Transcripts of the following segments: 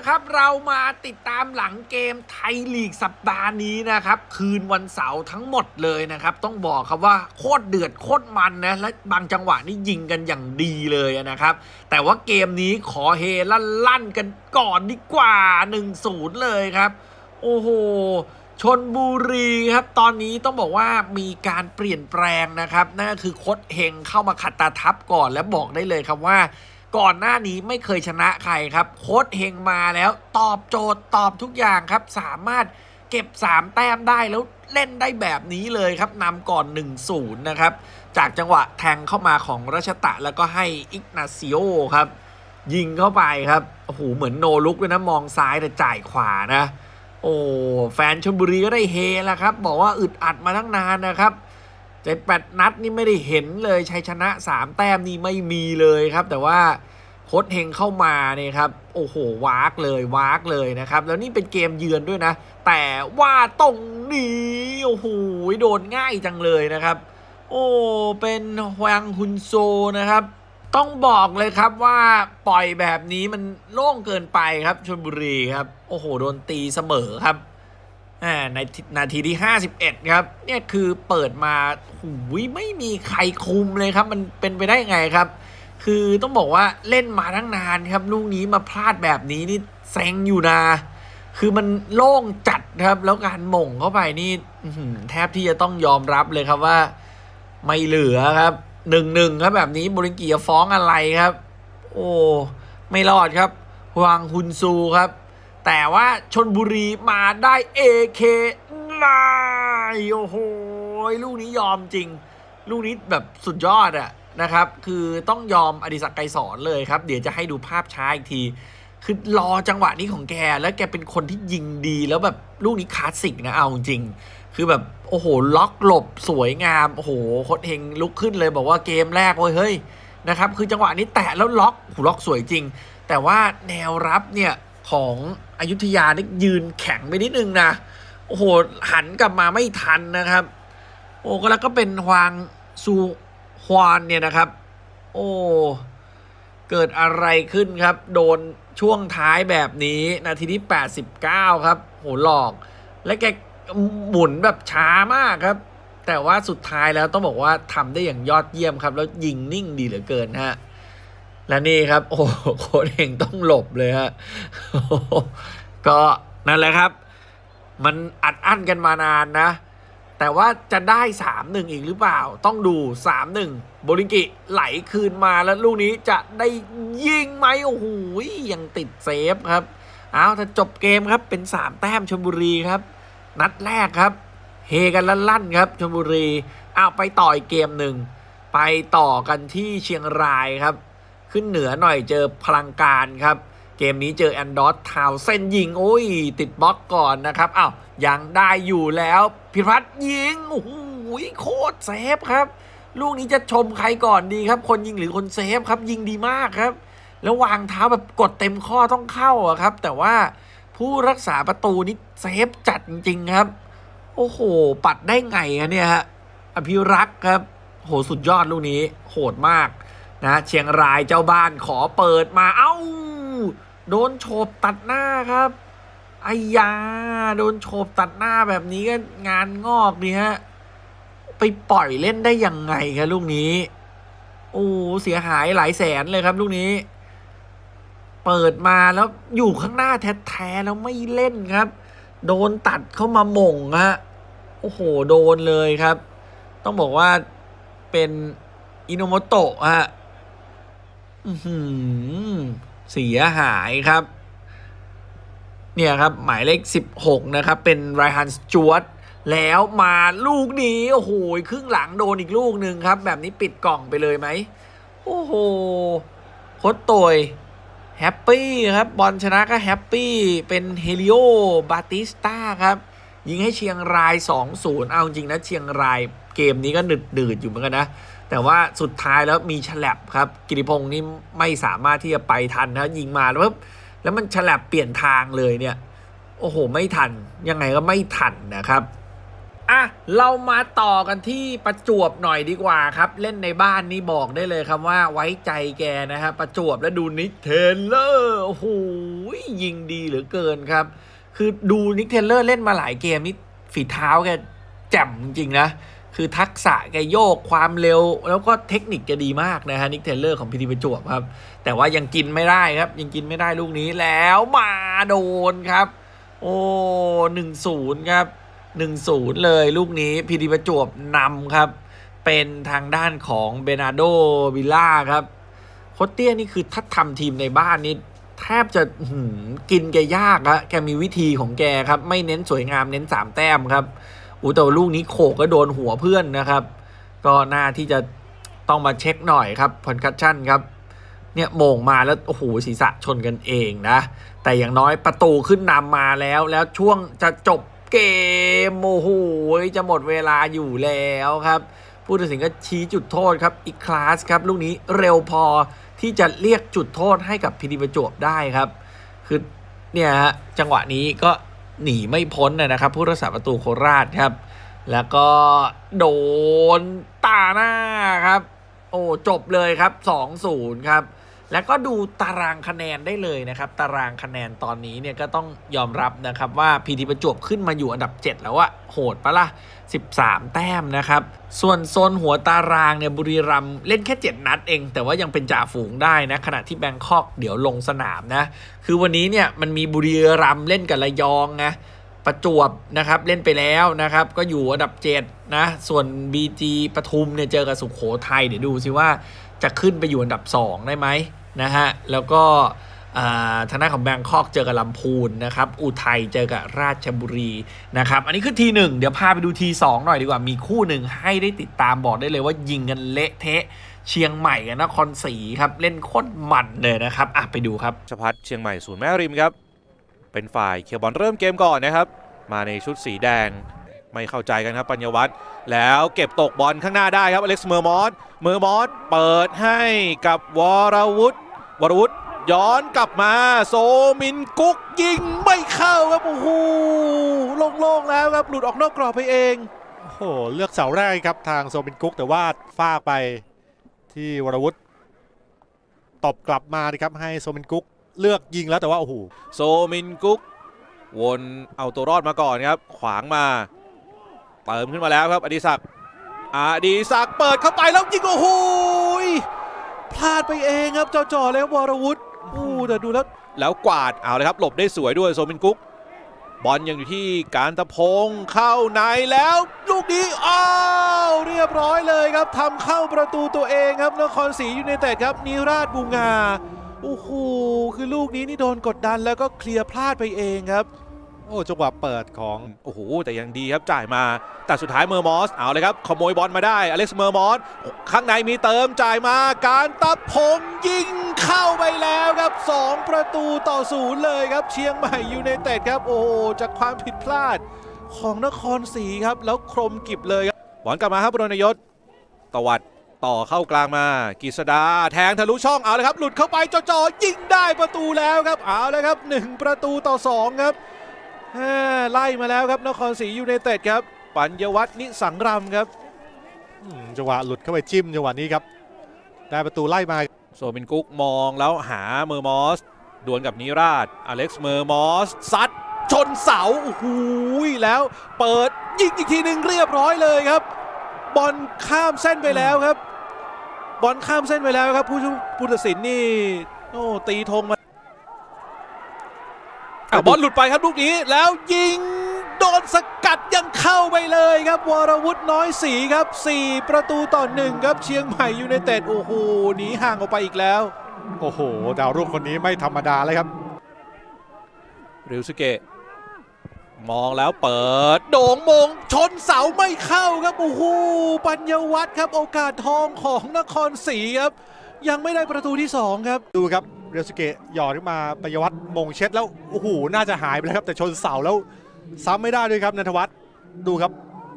ละครับ เรามาติดตามหลังเกมไทยลีกสัปดาห์นี้นะครับ คืนวันเสาร์ทั้งหมดเลยนะครับ ต้องบอกครับว่าโคตรเดือดโคตรมันนะ และบางจังหวะนี่ยิงกันอย่างดีเลยนะครับ แต่ว่าเกมนี้ขอเฮลั่นๆกันก่อนดีกว่า 1-0 เลยครับ โอ้โหชนบุรีครับ ตอนนี้ต้องบอกว่ามีการเปลี่ยนแปลงนะครับ นั่นก็คือโคดเฮงเข้ามาขัดตาทับก่อนและบอกได้เลยครับว่า ก่อนหน้านี้ไม่เคยชนะใครครับ โค้ดเฮงมาแล้วตอบโจทย์ตอบทุกอย่างครับ สามารถเก็บ 3 แต้มได้แล้วเล่นได้แบบนี้เลยครับนำก่อน 1-0 นะครับ จากจังหวะแทงเข้ามาของรัชตะแล้วก็ให้อิกนาซิโอครับ ยิงเข้าไปครับโอ้โหเหมือนโนลุกเลยนะมองซ้ายแต่จ่ายขวานะ โอ้แฟนชลบุรีก็ได้เฮแล้วครับ บอกว่าอึดอัดมาตั้งนานนะครับ เจ็ดแปดนัดนี่ไม่ได้เห็นเลยชัยชนะสามแต้มนี่ไม่มีเลยครับ แต่ว่าโค้ดเฮงเข้ามาเนี่ยครับ โอ้โหวากเลยวากเลยนะครับ แล้วนี่เป็นเกมเยือนด้วยนะ แต่ว่าตรงนี้โอ้โหโดนง่ายจังเลยนะครับ โอ้เป็นฮวงฮุนโซนะครับ ต้องบอกเลยครับว่าปล่อยแบบนี้มันโล่งเกินไปครับชลบุรีครับ โอ้โห โดนตีเสมอครับ อ่าในนาทีที่ 51 ครับ เนี่ยคือเปิดมาหูยไม่มีใครคุมเลยครับ มันเป็นไปได้ไงครับ คือต้องบอกว่าเล่นมาทั้งนานครับ ลูกนี้มาพลาดแบบนี้นี่เซ็งอยู่นะคือมันโล่งจัดครับ แล้วการหม่งเข้าไปนี่แทบที่จะต้องยอมรับเลยครับว่า ไม่เหลือครับหนึ่งหนึ่งครับแบบนี้บริงเกียฟ้องอะไรครับ โอ้ ไม่รอดครับฮวางฮุนซูครับ แต่ว่าชนบุรีมาได้เอเคนายโอ้โหลูกนี้ยอมจริง ลูกนี้แบบสุดยอดอะนะครับ คือต้องยอมอดิศักดิ์ไกรสอนเลยครับ เดี๋ยวจะให้ดูภาพช้าอีกที คือรอจังหวะนี้ของแก แล้วแกเป็นคนที่ยิงดีแล้วแบบลูกนี้คลาสสิกนะเอาจริง คือแบบโอ้โหล็อกหลบสวยงามโอ้โหโคดเฮงลุกขึ้นเลยบอกว่าเกมแรกเว้ยเฮ้ยนะครับ คือจังหวะนี้แตะแล้วล็อกหูล็อกสวยจริง แต่ว่าแนวรับเนี่ย ของอยุธยานี่ยืนแข็งไปนิดนึงนะ โอ้โห หันกลับมาไม่ทันนะครับ โอ้ก็แล้วก็เป็นฮวางซูฮวานเนี่ยนะครับ โอ้เกิดอะไรขึ้นครับ โดนช่วงท้ายแบบนี้นาทีที่ 89 ครับ โหหลอก และแกหมุนแบบช้ามากครับ แต่ว่าสุดท้ายแล้วต้องบอกว่าทำได้อย่างยอดเยี่ยมครับ แล้วยิงนิ่งดีเหลือเกินฮะ และนี่ครับ โอ้โค้ชเองต้องหลบเลยฮะก็นั่นแหละครับ มันอัดอั้นกันมานานนะ แต่ว่าจะได้ 3-1 อีกหรือเปล่า ต้องดู 3-1 โบลิงกิไหลคืนมาแล้วลูกนี้จะได้ยิงไหมโอ้โหยังติดเซฟครับเอาถ้าจบเกมครับเป็น 3 แต้มชลบุรีครับ นัดแรกครับ เฮกันลั่นๆครับชลบุรีเอาไปต่ออีกเกมหนึ่งไปต่อกันที่เชียงรายครับ ขึ้นเหนือหน่อยเจอพลังการครับ เกมนี้เจอแอนดอสทาวเส้นยิง โอ้ย ติดบล็อกก่อนนะครับอ้าวยังได้อยู่แล้วพิพัฒน์ยิงโอ้โหโคตรเซฟครับ ลูกนี้จะชมใครก่อนดีครับ คนยิงหรือคนเซฟครับ ยิงดีมากครับ แล้ววางเท้าแบบกดเต็มข้อต้องเข้าอะครับ แต่ว่าผู้รักษาประตูนี่เซฟจัดจริงๆครับ โอ้โห ปัดได้ไงอะเนี่ยฮะอภิรักษ์ครับ โหสุดยอดลูกนี้ โหดมาก นะเชียงรายเจ้าบ้านขอเปิดมาเอ้า โดนโฉบตัดหน้าครับไอ้ยา โดนโฉบตัดหน้าแบบนี้ก็งานงอกดีฮะ ไปปล่อยเล่นได้ยังไงครับลูกนี้ โอ้เสียหายหลายแสนเลยครับลูกนี้ เปิดมาแล้วอยู่ข้างหน้าแท้ๆแล้วไม่เล่นครับ โดนตัดเข้ามาหม่งฮะโอ้โห โดนเลยครับ ต้องบอกว่าเป็นอินโนโมโตะฮะ เสียหายครับ เนี่ยครับ หมายเลข 16 นะครับ เป็นไรฮันสจวตแล้วมาลูกนี้ โอ้โหครึ่งหลังโดนอีกลูกหนึ่งครับ แบบนี้ปิดกล่องไปเลยไหม โอ้โหโคตรตยแฮปปี้ครับ บอลชนะก็แฮปปี้เป็นเฮลิโอบาติสตาครับ ยิงให้เชียงราย 2-0 เอาจริงนะ เชียงรายเกมนี้ก็หนึดดืดอยู่เหมือนกันนะ แต่ว่าสุดท้ายแล้วมีฉลับครับ กิติพงศ์นี่ไม่สามารถที่จะไปทันนะยิงมาแล้วปุ๊บแล้วมันฉลับเปลี่ยนทางเลยเนี่ย โอ้โห ไม่ทัน ยังไงก็ไม่ทันนะครับอะเรามาต่อกันที่ประจวบหน่อยดีกว่าครับ เล่นในบ้านนี่บอกได้เลยครับว่าไว้ใจแกนะครับประจวบแล้วดูนิกเทนเลอร์โอ้โหยิงดีเหลือเกินครับ คือดูนิกเทนเลอร์เล่นมาหลายเกมนี่ฝีเท้าแกแจ่มจริงนะ คือทักษะแกโยกความเร็ว แล้วก็เทคนิคแกดีมากนะฮะนิกเทเลอร์ของพีทีประจวบครับ แต่ว่ายังกินไม่ได้ครับ ยังกินไม่ได้ลูกนี้แล้วมาโดนครับ โอ้หนึ่งศูนย์ครับหนึ่งศูนย์เลยลูกนี้พีทีประจวบนำครับ เป็นทางด้านของเบนาโดวิลล่าครับโคตเตี้ยนี่คือถ้าทำทีมในบ้านนี่แทบจะหืกินแกยากอะแกมีวิธีของแกครับ ไม่เน้นสวยงามเน้นสามแต้มครับ อูแต่ว่าลูกนี้โขกก็โดนหัวเพื่อนนะครับ ก็น่าที่จะต้องมาเช็คหน่อยครับพอนคัชชั่นครับเนี่ยโมงมาแล้วโอ้โหศีรษะชนกันเองนะ แต่อย่างน้อยประตูขึ้นนำมาแล้วแล้วช่วงจะจบเกมโอ้โหจะหมดเวลาอยู่แล้วครับผู้ตัดสินก็ชี้จุดโทษครับอีกคลาสครับลูกนี้เร็วพอที่จะเรียกจุดโทษให้กับพีดีประจวบได้ครับ คือเนี่ยฮะจังหวะนี้ก็ หนีไม่พ้นนะครับผู้รักษาประตูโคราชครับ แล้วก็โดนตาหน้าครับ โอ้จบเลยครับ 2-0 ครับ แล้วก็ดูตารางคะแนนได้เลยนะครับ ตารางคะแนนตอนนี้เนี่ยก็ต้องยอมรับนะครับว่าพีทีประจวบขึ้นมาอยู่อันดับ 7 แล้วอะโหดปะล่ะ 13 แต้มนะครับ ส่วนโซนหัวตารางเนี่ยบุรีรัมเล่นแค่ 7 นัดเอง แต่ว่ายังเป็นจ่าฝูงได้นะ ขณะที่แบงคอกเดี๋ยวลงสนามนะ คือวันนี้เนี่ยมันมีบุรีรัมเล่นกับระยองนะประจวบนะครับเล่นไปแล้วนะครับ ก็อยู่อันดับ 7 นะ ส่วน BG ปทุมเนี่ยเจอกับสุขโขทัยเดี๋ยวดูซิว่าจะขึ้นไปอยู่อันดับ 2 ได้ไหม นะฮะ แล้วก็อ่าทางด้านของแบงคอกเจอกับลำพูนนะครับ อุทัยเจอกับราชบุรีนะครับ อันนี้คือทีหนึ่งเดี๋ยวพาไปดูทีสองหน่อยดีกว่า มีคู่หนึ่งให้ได้ติดตามบอกได้เลยว่ายิงกันเละเทะ เชียงใหม่กับนครศรีครับ เล่นโคตรมันเลยนะครับ อะไปดูครับชพัฒเชียงใหม่ศูนย์แม่ริมครับ เป็นฝ่ายเคลียบอลเริ่มเกมก่อนนะครับ มาในชุดสีแดง ไม่เข้าใจกันครับปัญญวัฒน์แล้วเก็บตกบอลข้างหน้าได้ครับอเล็กซ์เมอร์มอส เมอร์มอสเปิดให้กับวรวุฒิ วรวุฒิย้อนกลับมาโซมินกุ๊กยิงไม่เข้าครับโอ้โหโล่งๆแล้วครับหลุดออกนอกกรอบไปเองโอ้โหเลือกเสาแรกครับทางโซบินกุ๊กแต่ว่าฟากไปที่วรวุฒิตบกลับมานะครับให้โซบินกุ๊กเลือกยิงแล้วแต่ว่าโอ้โหโซมินกุ๊กวนเอาตัวรอดมาก่อนครับ ขวางมา เติมขึ้นมาแล้วครับอดิศักดิ์อดิศักดิ์เปิดเข้าไปแล้วยิงโอ้โหย พลาดไปเองครับจ่อๆเลยครับวรวุฒิอู้แต่ดูแล้วแล้วกวาดเอาเลยครับ หลบได้สวยด้วยโซมินกุ๊กบอลยังอยู่ที่การตะพงเข้าในแล้ว ลูกนี้อ้าวเรียบร้อยเลยครับทำเข้าประตูตัวเองครับนครศรียูไนเต็ดครับนิราชบูงาโอ้โหคือลูกนี้นี่โดนกดดันแล้วก็เคลียร์พลาดไปเองครับ โอ้จังหวะเปิดของโอ้โหแต่ยังดีครับจ่ายมา แต่สุดท้ายเมอร์มอสเอาเลยครับขโมยบอลมาได้อเล็กซ์เมอร์มอสข้างในมีเติมจ่ายมาการตะพงยิงเข้าไปแล้วครับ 2 ประตูต่อศูนย์เลยครับ เชียงใหม่ยูไนเต็ดครับ โอ้โหจากความผิดพลาดของนครศรีครับ แล้วครมกิบเลยครับบอลกลับมาครับบรณยศตวัดต่อเข้ากลางมากิษดา แทงทะลุช่องเอาเลยครับ หลุดเข้าไปจ่อๆยิงได้ประตูแล้วครับเอาเลยครับ 1 ประตูต่อ 2 ครับ ไล่มาแล้วครับนครศรียูไนเต็ดครับปัญญวัฒน์นิสังรำครับอืมจังหวะหลุดเข้าไปจิ้มจังหวะนี้ครับได้ประตูไล่มาโซมินกุ๊กมองแล้วหาเมอร์มอสดวลกับนิราชอเล็กซ์เมอร์มอสซัดชนเสาโอ้โหแล้วเปิดยิงอีกทีหนึ่งเรียบร้อยเลยครับ บอลข้ามเส้นไปแล้วครับ บอลข้ามเส้นไปแล้วครับ ผู้ช่วยผู้ตัดสินนี่โอ้ตีธงมาอะ บอลหลุดไปครับลูกนี้แล้วยิงโดนสกัดยังเข้าไปเลยครับ วรวุฒิน้อยสีครับ 4 ประตูต่อหนึ่งครับเชียงใหม่ยูไนเต็ดโอ้โหหนีห่างออกไปอีกแล้ว โอ้โห ดาวรุ่งคนนี้ไม่ธรรมดาเลยครับ ริวสเกะมองแล้วเปิด โด่งมงชนเสาไม่เข้าครับโอ้โหปัญญวัฒน์ครับ โอกาสทองของนครศรีครับ ยังไม่ได้ประตูที่ 2 ครับดูครับ เรียวสเกะหยอดขึ้นมาปยวัฒน์มงเช็ดแล้วโอ้โหน่าจะหายไปแล้วครับ แต่ชนเสาแล้วซ้ำไม่ได้ด้วยครับนันทวัฒน์ดูครับ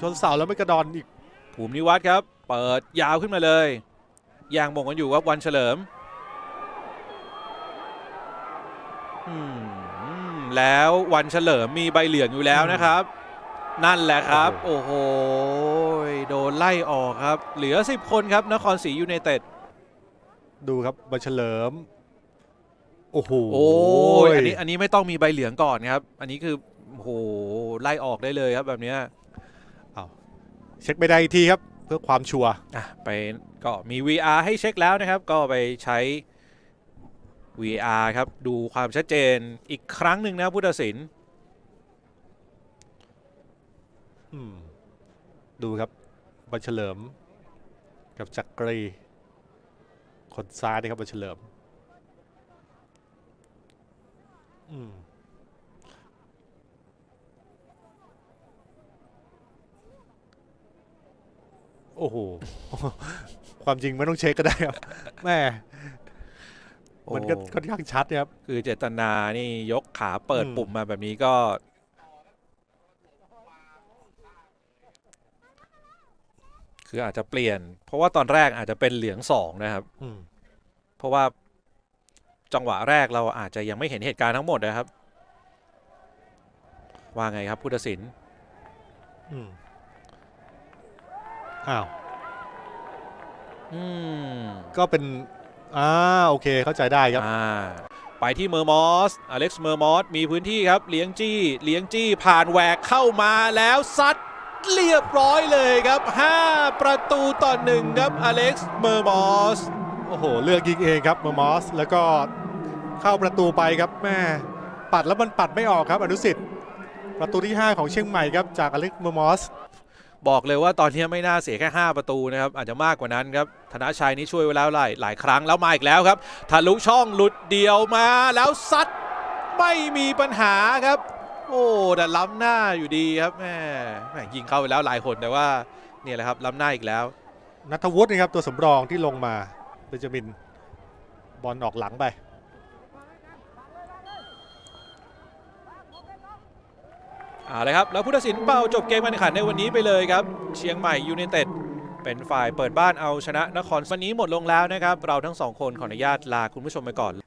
ชนเสาแล้วไม่กระดอนอีกภูมินิวัฒน์ครับ เปิดยาวขึ้นมาเลยย่างมงกันอยู่ครับวันเฉลิมอืมแล้ววันเฉลิมมีใบเหลืองอยู่แล้วนะครับ นั่นแหละครับ โอ้โอ้โหโดนไล่ออกครับ เหลือ 10 คนครับนครศรียูไนเต็ดดูครับบัญเฉลิม โอ้โหโอ้ยอันนี้อันนี้ไม่ต้องมีใบเหลืองก่อนครับ อันนี้คือโอ้โหไล่ออกได้เลยครับแบบเนี้ยเช็คไม่ได้อีกทีครับ เพื่อความชัวร์อะไปก็มี VR ให้เช็คแล้วนะครับ ก็ไปใช้ VR ครับดูความชัดเจนอีกครั้งหนึ่งนะครับผู้ตัดสินอืมดูครับบัญเฉลิม กับจักรี คนซ้ายนะครับบัญเฉลิม อืมโอ้โห ความจริงไม่ต้องเช็คก็ได้ครับแม่มันก็โอ้ค่อนข้างชัดนะครับ คือเจตนานี่ยกขาเปิดอืมปุ่มมาแบบนี้ก็ คืออาจจะเปลี่ยน เพราะว่าตอนแรกอาจจะเป็นเหลืองสองนะครับอืมเพราะว่า จังหวะแรกเราอาจจะยังไม่เห็นเหตุการณ์ทั้งหมดนะครับ ว่าไงครับผู้ตัดสินอืมอ้าวอืมก็เป็นอ่าโอเคเข้าใจได้ครับอ่าไปที่เมอร์มอส อเล็กซ์เมอร์มอส มีพื้นที่ครับ เลี้ยงจี้ เลี้ยงจี้ผ่านแหวกเข้ามาแล้วซัดเรียบร้อยเลยครับ 5 ประตูต่อหนึ่งครับ อเล็กซ์เมอร์มอส โอ้โห เลือกยิงเองครับเมอร์มอส แล้วก็เข้าประตูไปครับแม่ปัดแล้วมันปัดไม่ออกครับอนุสิทธิ์ประตูที่ 5 ของเชียงใหม่ครับจากอเล็กซ์เมอร์มอส บอกเลยว่าตอนนี้ไม่น่าเสียแค่ 5 ประตูนะครับ อาจจะมากกว่านั้นครับ ธนชัยนี่ช่วยไว้แล้วหลายหลายครั้งแล้วมาอีกแล้วครับทะลุช่องหลุดเดียวมาแล้วซัดไม่มีปัญหาครับ โอ้แต่ล้ำหน้าอยู่ดีครับแม่แม่ยิงเข้าไปแล้วหลายคนแต่ว่าเนี่ยแหละครับล้ำหน้าอีกแล้วนัทวุฒินะครับตัวสำรองที่ลงมา เบนจามินบอลออกหลังไปเอาเลยครับแล้วผู้ตัดสินเป่าจบเกมการแข่งขันในวันนี้ไปเลยครับ เชียงใหม่ยูเนเต็ดเป็นฝ่ายเปิดบ้านเอาชนะนครวันนี้หมดลงแล้วนะครับ เราทั้งสองคนขออนุญาตลาคุณผู้ชมไปก่อน